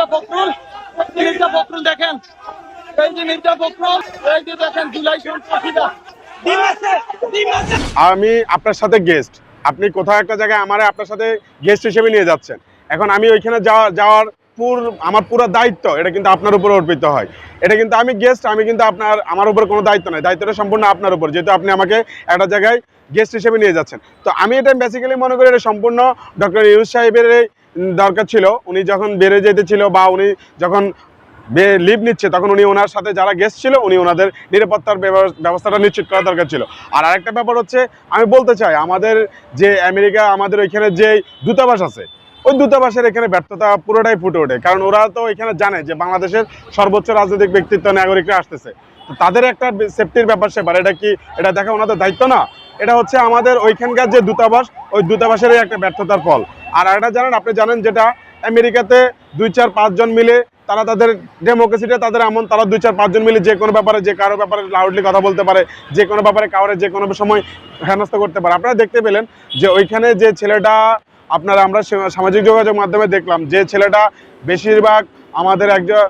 মির্জা ফখরুল মির্জা ফখরুল দেখেন। এই যে মির্জা ফখরুল এই যে দেখেন জুলাই আমি আপনার সাথে গেস্ট আপনি কোথাও একটা জায়গায় আমার আপনার সাথে গেস্ট হিসেবে নিয়ে যাচ্ছেন। এখন আমি ওইখানে যাওয়া যাওয়ার পুর আমার পুরো দায়িত্ব এটা কিন্তু আপনার উপর অর্পিত হয়। এটা কিন্তু আমি গেস্ট আমি কিন্তু আপনার আমার উপর কোনো দায়িত্ব নাই। দায়িত্বটা সম্পূর্ণ আপনার উপর যেহেতু আপনি আমাকে একটা জায়গায় গেস্ট হিসেবে নিয়ে যাচ্ছেন। তো আমি এটা বেসিক্যালি মনে করি এটা সম্পূর্ণ ডক্টর ইউজ সাহেবের উম, দরকার ছিল, উনি যখন বেড়ে যেতেছিল বা উনি যখন লিভ নিচ্ছে, তখন উনি ওনার সাথে যারা গেস্ট ছিল, উনি ওনাদের নিরাপত্তার ব্যবস্থাটা নিশ্চিত করা দরকার ছিল। আর আরেকটা ব্যাপার হচ্ছে, আমি বলতে চাই, আমাদের যে আমেরিকা, আমাদের ওইখানে যে দূতাবাস আছে, ওই দূতাবাসের এখানে ব্যর্থতা পুরোটাই ফুটে ওঠে। কারণ ওরা তো এখানে জানে যে বাংলাদেশের সর্বোচ্চ রাজনৈতিক ব্যক্তিত্ব নাগরিকরা আসতেছে। তাদের একটা সেফটির ব্যাপার সেবার এটা কি, এটা দেখা ওনাদের দায়িত্ব না? এটা হচ্ছে আমাদের ওইখানকার যে দূতাবাস, ওই দূতাবাসেরই একটা ব্যর্থতার ফল। আর একটা জানেন, আপনি জানেন যেটা, আমেরিকাতে দুই চার পাঁচজন মিলে তারা তাদের ডেমোক্রেসিটা তাদের এমন তারা দুই চার পাঁচজন মিলে যে কোনো ব্যাপারে, যে কারও ব্যাপারে লাউডলি কথা বলতে পারে, যে কোনো ব্যাপারে কাউরে যে কোনো সময় হেনস্থ করতে পারে। আপনারা দেখতে পেলেন যে ওইখানে যে ছেলেটা, আপনারা আমরা সামাজিক যোগাযোগ মাধ্যমে দেখলাম যে ছেলেটা বেশিরভাগ আমাদের একজন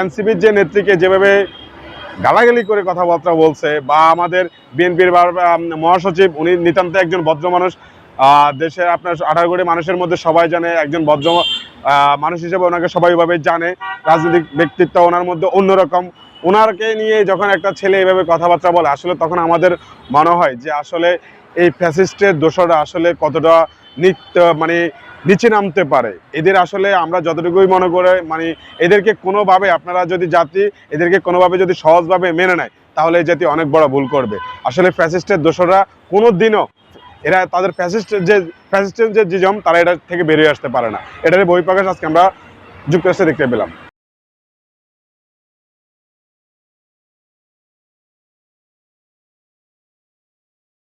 এনসিপির যে নেত্রীকে যেভাবে গালাগালি করে কথাবার্তা বলছে বা আমাদের বিএনপির মহাসচিব, উনি নিতান্ত একজন ভদ্র মানুষ। দেশের আপনার আঠারো কোটি মানুষের মধ্যে সবাই জানে, একজন ভদ্র মানুষ হিসেবে ওনাকে সবাই এভাবে জানে। রাজনৈতিক ব্যক্তিত্ব ওনার মধ্যে অন্যরকম। ওনারকে নিয়ে যখন একটা ছেলে এভাবে কথাবার্তা বলে, আসলে তখন আমাদের মনে হয় যে আসলে এই ফ্যাসিস্টের দোষরা আসলে কতটা নিত্য মানে নিচে নামতে পারে। এদের আসলে আমরা যতটুকুই মনে করে মানে এদেরকে কোনোভাবে আপনারা যদি জাতি, এদেরকে কোনোভাবে যদি সহজভাবে মেনে নেয়, তাহলে এই জাতি অনেক বড় ভুল করবে। আসলে ফ্যাসিস্টের দোষরা কোনো দিনও এরা তাদের ফ্যাসিস্টের যে ফ্যাসিস্টের যে জিজম তারা এটা থেকে বেরিয়ে আসতে পারে না। এটার বহিঃপ্রকাশ আজকে আমরা যুক্তরাষ্ট্রে দেখতে পেলাম।